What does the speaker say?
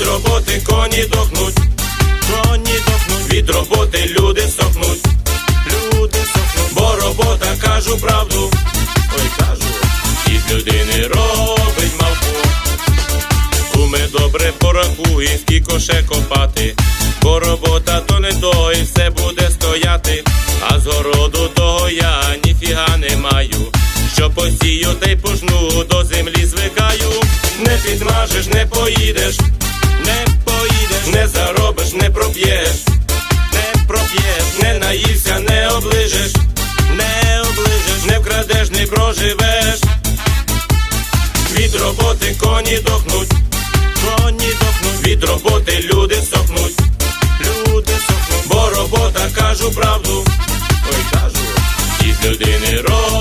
роботи коні дохнуть, коні дохнуть, від роботи люди сохнуть, люди сохнуть, бо робота кажу правду, ой кажу, із людини робить мавку. Куме добре порахуй, скільки ще копати, бо робота то не то і все буде стояти, а з городу того я ніфіга не маю. Що посію, та й пожну, до землі звикаю. Не підмажеш, не поїдеш, не вкрадеш, не проживеш. Від роботи коні дохнуть, коні дохнуть, від роботи люди сохнуть, люди сохнуть, бо робота кажу правду, ой кажу, і людини роблять.